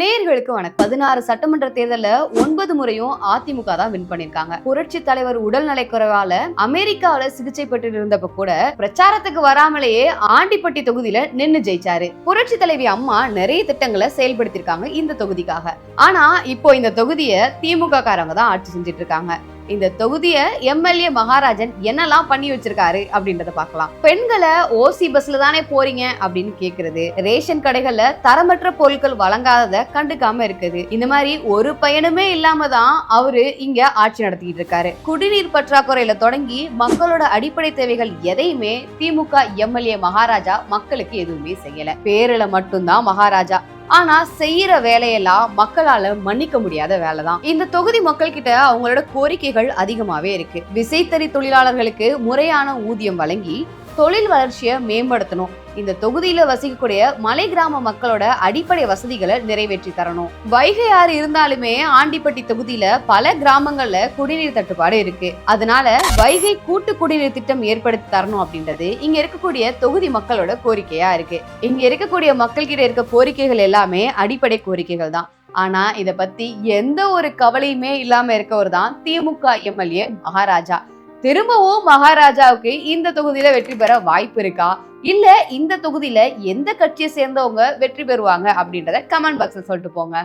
நேர்களுக்கு வணக்கம். பதினாறு சட்டமன்ற தேர்தலில் ஒன்பது முறையும் அதிமுக தான் வின் பண்ணிருக்காங்க புரட்சி தலைவர் உடல்நலை குறைவால அமெரிக்காவில சிகிச்சை பெற்று இருந்தப்ப கூட பிரச்சாரத்துக்கு வராமலேயே ஆண்டிப்பட்டி தொகுதியில நின்னு ஜெயிச்சாரு. புரட்சி தலைவி அம்மா நிறைய திட்டங்களை செயல்படுத்திருக்காங்க இந்த தொகுதிக்காக. ஆனா இப்போ இந்த தொகுதியை திமுக காரங்க தான் ஆட்சி செஞ்சுட்டு இருக்காங்க. இந்த தொகுதியை எம்எல்ஏ மகாராஜன் என்னெல்லாம் பண்ணி வச்சிருக்காரு அப்படின்றத பார்க்கலாம். பெண்களை ஓசி பஸ்ல தானே போறீங்க அப்படின்னு கேக்குறது. ரேஷன் கடைகள்ல தரமற்ற பொருட்கள் வழங்காதத கண்டுக்காம இருக்குது. இந்த மாதிரி ஒரு பயனுமே இல்லாம தான் அவரு இங்க ஆட்சி நடத்திட்டு இருக்காரு. குடிநீர் பற்றாக்குறையில தொடங்கி மக்களோட அடிப்படை தேவைகள் எதையுமே திமுக எம்எல்ஏ மகாராஜா மக்களுக்கு எதுவுமே செய்யல. பேருல மட்டும்தான் மகாராஜா ஆனா செய்யற வேலையெல்லாம் மக்களால மன்னிக்க முடியாத வேலை தான் இந்த தொகுதி மக்கள் கிட்ட அவங்களோட கோரிக்கைகள் அதிகமாவே இருக்கு. விசைத்தறி தொழிலாளர்களுக்கு முறையான ஊதியம் வழங்கி தொழில் வளர்ச்சியை மேம்படுத்தணும். இந்த தொகுதியில வசிக்கக்கூடிய மலை கிராம மக்களோட அடிப்படை வசதிகளை நிறைவேற்றி தரணும். வைகை ஆறு இருந்தாலுமே ஆண்டிப்பட்டி தொகுதியில பல கிராமங்கள்ல குடிநீர் தட்டுப்பாடு இருக்கு. அதனால வைகை கூட்டு குடிநீர் திட்டம் ஏற்படுத்தி தரணும் அப்படின்றது இங்க இருக்கக்கூடிய தொகுதி மக்களோட கோரிக்கையா இருக்கு. இங்க இருக்கக்கூடிய மக்கள் கிட்ட இருக்க கோரிக்கைகள் எல்லாமே அடிப்படை கோரிக்கைகள் தான். ஆனா இத பத்தி எந்த ஒரு கவலையுமே இல்லாம இருக்கவர் தான் திமுக எம்எல்ஏ மகாராஜா. திரும்பவும் மகாராஜாவுக்கு இந்த தொகுதியில வெற்றி பெற வாய்ப்பு இருக்கா? இல்ல இந்த தொகுதியில எந்த கட்சியை சேர்ந்தவங்க வெற்றி பெறுவாங்க அப்படின்றத கமெண்ட் பாக்ஸ்ல சொல்லிட்டு போங்க.